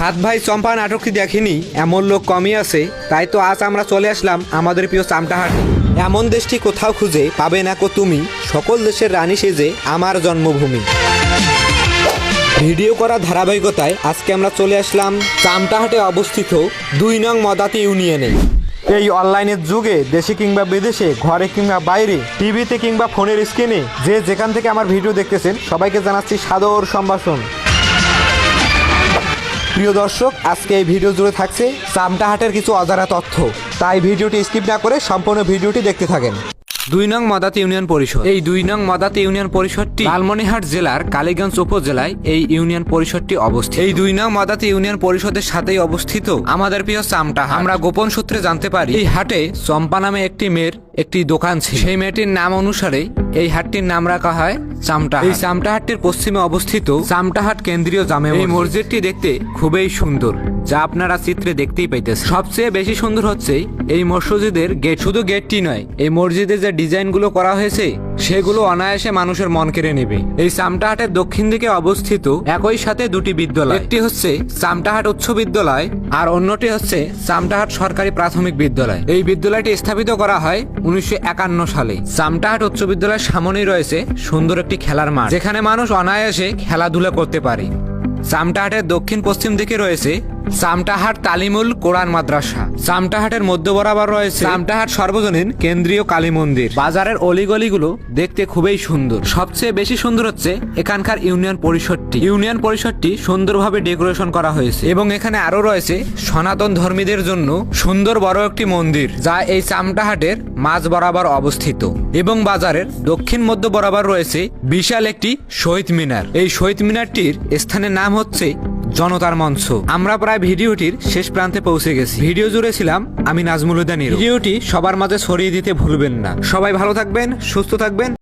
সাত ভাই চম্পা নাটকটি দেখেনি? এমন লোক কমই আছে। তাই তো আজ আমরা চলে আসলাম আমাদের প্রিয় চামটাহাটে। এমন দেশটি কোথাও খুঁজে পাবে না কো তুমি? সকল দেশের রানী সেজে আমার জন্মভূমি। ভিডিও করা ধারাবাহিকতায় আজকে আমরা চলে আসলাম চামটাহাটে অবস্থিত দুই নং মদাতি ইউনিয়নে। এই অনলাইনের যুগে দেশে কিংবা বিদেশে, ঘরে কিংবা বাইরে, টিভিতে কিংবা ফোনের স্ক্রিনে যে যেখান থেকে আমার ভিডিও দেখতেছেন, সবাইকে জানাচ্ছি সাদর সম্ভাষণ। প্রিয় দর্শক, আজকে এই ভিডিও জুড়ে থাকছে চামটাহাটের কিছু অজানা তথ্য। তাই ভিডিওটি স্কিপ না করে সম্পূর্ণ ভিডিওটি দেখতে থাকেন। দুই নং মদাত ইউনিয়ন পরিষদ। এই দুই নং মদাত ইউনিয়ন পরিষদটি লালমনিরহাট জেলার কালীগঞ্জ উপজেলায় এই ইউনিয়ন পরিষদটি অবস্থিত। এই দুই নং মদাত ইউনিয়ন পরিষদের সাথেই অবস্থিত আমাদের প্রিয় চামটা আমরা গোপন সূত্রে জানতে পারি, এই হাটে চম্পা নামে একটি মেয়ের একটি দোকান ছিল। সেই মেয়েটির নাম অনুসারে এই হাটটির নাম রাখা হয় চামটা এই চামটা হাটটির পশ্চিমে অবস্থিত চামটাহাট কেন্দ্রীয় জামে এই মসজিদটি দেখতে খুবই সুন্দর যা আপনারা চিত্রে দেখতেই পাইতেছেন। সবচেয়ে বেশি সুন্দর হচ্ছে এই মসজিদের গেট। শুধু গেটটি নয় এই মসজিদে যে ডিজাইনগুলো করা হয়েছে সেগুলো অনায়াসে মানুষের মন কেড়ে নেবে। এই চামটাহাটের দক্ষিণ দিকে অবস্থিত একই সাথে দুটি বিদ্যালয়। একটি হচ্ছে চামটাহাট উচ্চ বিদ্যালয় আর অন্যটি হচ্ছে চামটাহাট সরকারি প্রাথমিক বিদ্যালয়। এই বিদ্যালয়টি স্থাপিত করা হয় উনিশশো একান্ন সালে। চামটাহাট উচ্চ বিদ্যালয়ের সামনেই রয়েছে সুন্দর একটি খেলার মাঠ, যেখানে মানুষ অনায়াসে খেলাধুলা করতে পারে। চামটাহাটের দক্ষিণ পশ্চিম দিকে রয়েছে চামটাহাট তালিমুল কোরআন মাদ্রাসা। চামটাহাটের মধ্য বরাবর রয়েছে চামটাহাট সর্বজনীন কেন্দ্রীয় কালী মন্দির। বাজারের অলিগলিগুলো দেখতে খুবই সুন্দর। সবচেয়ে বেশি সুন্দর হচ্ছে এখানকার ইউনিয়ন পরিষদটি। ইউনিয়ন পরিষদটি সুন্দরভাবে ডেকোরেশন করা হয়েছে। এবং এখানে আরও রয়েছে সনাতন ধর্মীদের জন্য সুন্দর বড় একটি মন্দির যা এই চামটাহাটের মাঝ বরাবর অবস্থিত। এবং বাজারের দক্ষিণ মধ্য বরাবর রয়েছে বিশাল একটি শহীদ মিনার। এই শহীদ মিনারটির স্থানের নাম হচ্ছে জনতার মঞ্চ। আমরা প্রায় ভিডিওটির শেষ প্রান্তে পৌঁছে গেছি। ভিডিও জুড়ে ছিলাম আমি নাজমুল উদ্দানির ভিডিওটি সবার মাঝে ছড়িয়ে দিতে ভুলবেন না। সবাই ভালো থাকবেন, সুস্থ থাকবেন।